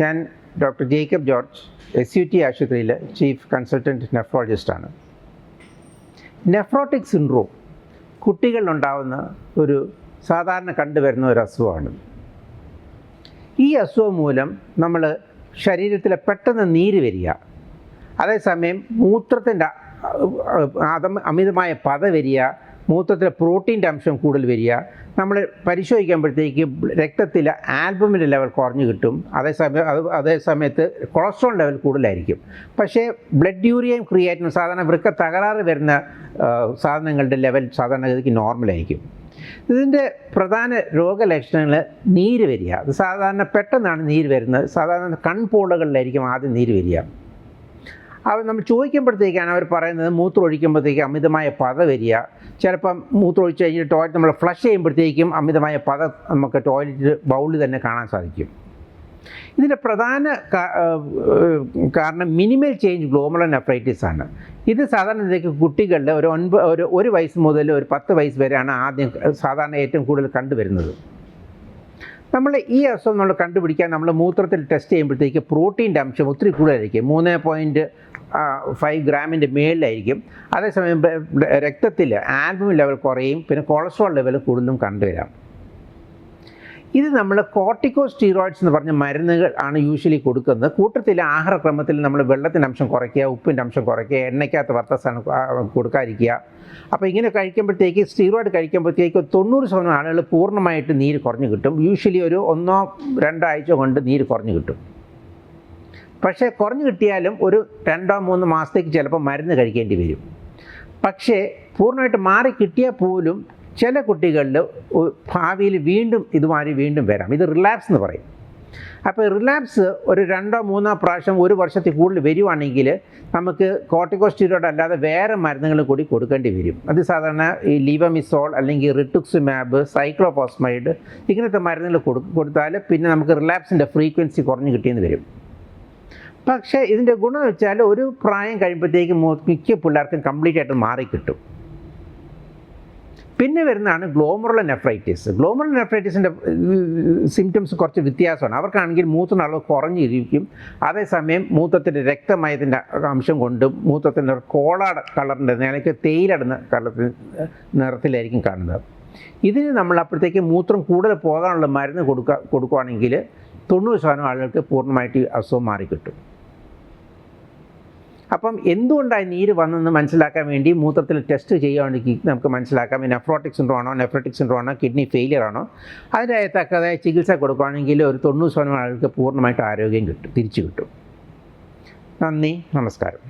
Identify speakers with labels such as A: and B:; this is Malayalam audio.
A: ഞാൻ doctor Jacob George S U T ആശുപത്രിയിലെ ചീഫ് കൺസൾട്ടന്റ് നെഫ്രോളജിസ്റ്റാണ്. നെഫ്രോട്ടിക് സിൻഡ്രോം കുട്ടികളിലുണ്ടാവുന്ന ഒരു സാധാരണ കണ്ടുവരുന്ന ഒരു അസുഖമാണ്. ഈ അസുഖം മൂലം നമ്മൾ ശരീരത്തിൽ പെട്ടെന്ന് നീര് വരിക അതേസമയം മൂത്രത്തിന്റെ അമിതമായ പത വരിക മൂത്രത്തിലെ പ്രോട്ടീന്റെ അംശം കൂടുതൽ വരിക. നമ്മൾ പരിശോധിക്കുമ്പോഴത്തേക്ക് രക്തത്തിലെ ആൽബമിന്റെ ലെവൽ കുറഞ്ഞു കിട്ടും. അതേസമയം അത് അതേസമയത്ത് കൊളസ്ട്രോൾ ലെവൽ കൂടുതലായിരിക്കും. പക്ഷേ ബ്ലഡ് യൂറിയയും ക്രിയാറ്റിനും സാധാരണ വൃക്ക തകരാറ് വരുന്ന സാധനങ്ങളുടെ ലെവൽ സാധാരണഗതിക്ക് നോർമലായിരിക്കും. ഇതിന്റെ പ്രധാന രോഗലക്ഷണങ്ങൾ നീര് വരിക. അത് സാധാരണ പെട്ടെന്നാണ് നീര് വരുന്നത്. സാധാരണ കൺപോളുകളിലായിരിക്കും ആദ്യം നീര് വരിക. അവർ നമ്മൾ ചോദിക്കുമ്പോഴത്തേക്കാണ് അവർ പറയുന്നത് മൂത്രം ഒഴിക്കുമ്പോഴത്തേക്ക് അമിതമായ പത വരിക. ചിലപ്പം മൂത്രം കഴിഞ്ഞിട്ട് ടോയ്ലറ്റ് നമ്മൾ ഫ്ലഷ് ചെയ്യുമ്പോഴത്തേക്കും അമിതമായ പത നമുക്ക് ടോയ്ലറ്റ് ബൗളിൽ തന്നെ കാണാൻ സാധിക്കും. ഇതിന്റെ പ്രധാന കാരണം മിനിമൽ ചേഞ്ച് ഗ്ലോമറൽ നെഫ്രൈറ്റിസ് ആണ്. ഇത് സാധാരണ ഇതിലേക്ക് കുട്ടികളിൽ ഒരു ഒൻപത് ഒരു ഒരു വയസ്സ് മുതൽ ഒരു പത്ത് വയസ്സ് വരെയാണ് ആദ്യം സാധാരണ ഏറ്റവും കൂടുതൽ കണ്ടുവരുന്നത്. നമ്മൾ ഈ അസുഖം നമ്മൾ കണ്ടുപിടിക്കാൻ നമ്മൾ മൂത്രത്തിൽ ടെസ്റ്റ് ചെയ്യുമ്പോഴത്തേക്ക് പ്രോട്ടീന്റെ അംശം ഒത്തിരി കൂടുതലായിരിക്കും. മൂന്ന് പോയിന്റ് ഫൈവ് ഗ്രാമിന്റെ മേളിലായിരിക്കും. അതേസമയം രക്തത്തിൽ ആൽബം ലെവൽ കുറയും. പിന്നെ കൊളസ്ട്രോൾ ലെവൽ കൂടുതലും കണ്ടുവരാം. ഇത് നമ്മൾ കോർട്ടിക്കോ സ്റ്റീറോയിഡ്സ് എന്ന് പറഞ്ഞ മരുന്നുകൾ ആണ് യൂഷ്വലി കൊടുക്കുന്നത്. കൂട്ടത്തിൽ ആഹാരക്രമത്തിൽ നമ്മൾ വെള്ളത്തിന്റെ അംശം കുറയ്ക്കുക ഉപ്പിന്റെ അംശം കുറയ്ക്കുക എണ്ണയ്ക്കകത്ത് വർത്തസാണ് കൊടുക്കാതിരിക്കുക. അപ്പോൾ ഇങ്ങനെ കഴിക്കുമ്പോഴത്തേക്ക് സ്റ്റീറോയിഡ് കഴിക്കുമ്പോഴത്തേക്ക് തൊണ്ണൂറ് ശതമാനം ആളുകൾ പൂർണമായിട്ട് നീര് കുറഞ്ഞു കിട്ടും. യൂഷ്വലി ഒരു ഒന്നോ രണ്ടോ ആഴ്ച കൊണ്ട് നീര് കുറഞ്ഞു കിട്ടും. പക്ഷേ കുറഞ്ഞു കിട്ടിയാലും ഒരു രണ്ടോ മൂന്ന് മാസത്തേക്ക് ചിലപ്പോൾ മരുന്ന് കഴിക്കേണ്ടി വരും. പക്ഷേ പൂർണമായിട്ട് മാറി കിട്ടിയാൽ പോലും ചില കുട്ടികളിൽ ഭാവിയിൽ വീണ്ടും ഇതുമാതിരി വീണ്ടും വരാം. ഇത് റിലാപ്സ് എന്ന് പറയും. അപ്പോൾ റിലാപ്സ് ഒരു രണ്ടോ മൂന്നോ പ്രാവശ്യം ഒരു വർഷത്തിൽ കൂടുതൽ വരുവാണെങ്കിൽ നമുക്ക് കോർട്ടിക്കോസ്റ്റീറോയിഡ് അല്ലാതെ വേറെ മരുന്നുകൾ കൂടി കൊടുക്കേണ്ടി വരും. അത് സാധാരണ ഈ ലീവമിസോൾ അല്ലെങ്കിൽ റിട്ടുക്സുമാബ് സൈക്ലോപോസ്മൈഡ് ഇങ്ങനത്തെ മരുന്നുകൾ കൊടു കൊടുത്താൽ പിന്നെ നമുക്ക് റിലാപ്സിന്റെ ഫ്രീക്വൻസി കുറഞ്ഞു കിട്ടിയെന്ന് വരും. പക്ഷേ ഇതിന്റെ ഗുണം വെച്ചാൽ ഒരു പ്രായം കഴിയുമ്പോഴത്തേക്ക് മിക്ക പിള്ളേർക്കും കംപ്ലീറ്റ് ആയിട്ട് മാറിക്കിട്ടും. പിന്നെ വരുന്നതാണ് ഗ്ലോമറുള്ള നെഫ്രൈറ്റിസ് ഗ്ലോമറുള്ള നെഫ്രൈറ്റിസിന്റെ സിംറ്റംസ് കുറച്ച് വ്യത്യാസമാണ്. അവർക്കാണെങ്കിൽ മൂത്രത്തിന് അളവ് കുറഞ്ഞിരിക്കും. അതേസമയം മൂത്രത്തിന്റെ രക്തമയത്തിന്റെ അംശം കൊണ്ടും മൂത്രത്തിന്റെ കോളാട കളറിന്റെ നിലയ്ക്ക് തേയിലടുന്ന കളറിൽ നിറത്തിലായിരിക്കും കാണുന്നത്. ഇതിന് നമ്മൾ അപ്പോഴത്തേക്ക് മൂത്രം കൂടുതൽ പോകാനുള്ള മരുന്ന് കൊടുക്കുക കൊടുക്കുകയാണെങ്കിൽ തൊണ്ണൂറ് ശതമാനം ആളുകൾക്ക് പൂർണമായിട്ട് അസുഖം മാറിക്കിട്ടും. അപ്പം എന്തുകൊണ്ടാണ് നീര് വന്നെന്ന് മനസ്സിലാക്കാൻ വേണ്ടി മൂത്രത്തിൽ ടെസ്റ്റ് ചെയ്യുകയാണെങ്കിൽ നമുക്ക് മനസ്സിലാക്കാം. നെഫ്രോട്ടിക് സിൻഡ്രോം ആണോ നെഫ്രോട്ടിക് സിൻഡ്രോം ആണോ കിഡ്നി ഫെയിലിയർ ആണോ അതിന്റെ തക്കതായ ചികിത്സ കൊടുക്കുകയാണെങ്കിൽ ഒരു തൊണ്ണൂറ് ശതമാനം ആളുകൾക്ക് പൂർണമായിട്ട് ആരോഗ്യം കിട്ടും തിരിച്ചു കിട്ടും. നന്ദി നമസ്കാരം.